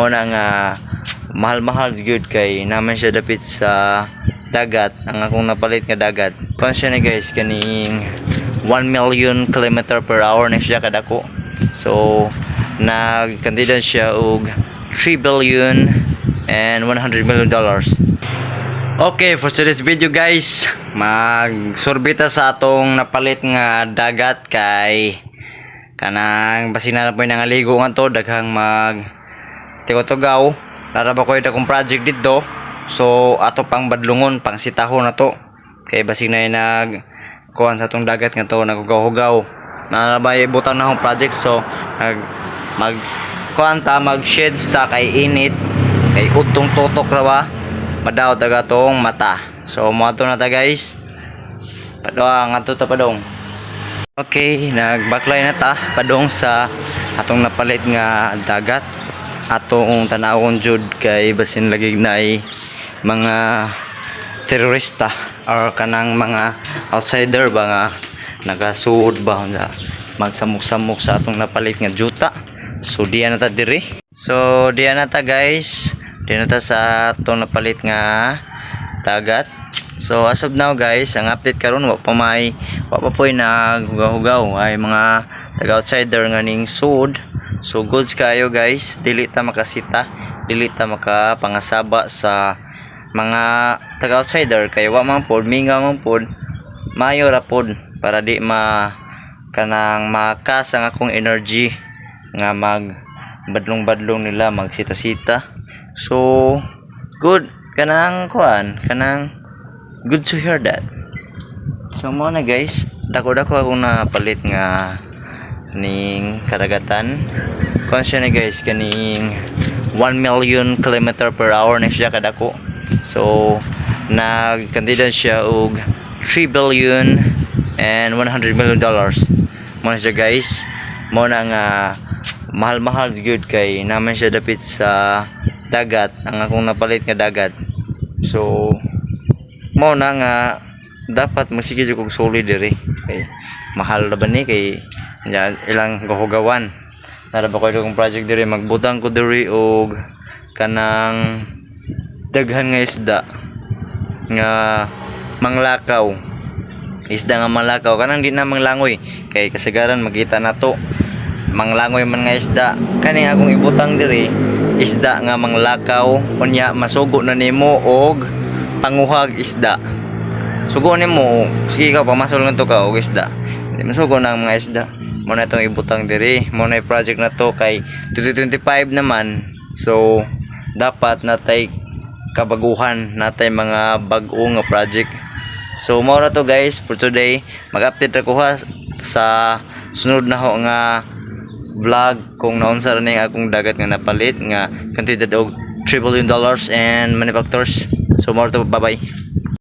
Una nga mahal-mahal gyud kay naman siya dapit sa dagat ang akong napalit nga dagat. Kuan siya ni guys kaning 1 million kilometer per hour na siya kadako. So nagkandida siya og 3 billion and 100 million dollars. Okay, for today's video guys, magsorbita sa atong napalit nga dagat kay kanang basina na po yung nangaligo nga to daghang mag tikotugaw lara ba ko yung akong project dito. So ato pang badlungon pang sitaho na to. Kay basig na yung nag kuhan sa atong dagat nga to nagugaw-hugaw. Nalabay butang na akong project so nag mag kuhan ta mag shades ta kay init kay utong tutok ra ba madaw taga tong mata. So mo ato na ta guys. Padong ato ta padong. Okay, nagbaklay na ta padong sa atong napalit nga dagat. Atong tanawon jud kay basin lagi na ay mga terorista or kanang mga outsider ba nga nagasuod ba nga magsamok-samok sa atong napalit nga juta. So diyan na ta diri. So diyan na ta guys. Diyan na ta sa atong napalit nga dagat. So as of now guys, ang update karon wa pa may wa pa po'y naghugaw-hugaw ay mga taga outsider nga ning sud. So goods kayo guys, dili ta makasita, dili ta makapangasaba sa mga taga outsider kay wa man pod minga man pod mayo ra pod para di ma kanang makas ang akong energy nga mag badlong-badlong nila magsita-sita. So good. Kanang kuan kanang good to hear that. So mo na guys. Dako dako akong napalit nga ning karagatan kuan siya na guys kaning 1 million kilometer per hour na siya kadako. So nagkandida siya og 3 billion and 100 million dollars. Mo siya guys. Mo na nga mahal-mahal gyud kay naman siya dapit sa dagat. Ang akong napalit nga dagat. So mo na nga dapat masigid kog solid diri. Kay mahal na ba ni kay nya, ilang gahugawan. Nara ba ko kong project diri. Magbutang ko diri og kanang daghan nga isda nga manglakaw. Isda nga manglakaw. Kanang di na manglangoy. Kay kasagaran makita na to. Manglangoy man nga isda. Kani akong ibutang diri isda nga manglakaw. Unya masugo na nimo og panguhag isda. Sugo nimo sige ka pamasol nga to ka og isda. Masugo na ang mga isda mo na itong ibutang diri. Mo na project na to kay 2025 naman. So dapat natay kabaguhan natay mga bag-o nga project. So ra to guys for today. Mag-update ako ha sa sunod na ho nga vlog kung naunsa ra ning akong dagat nga napalit nga kantidad og 3 billion dollars and manufacturers. So more to. Bye bye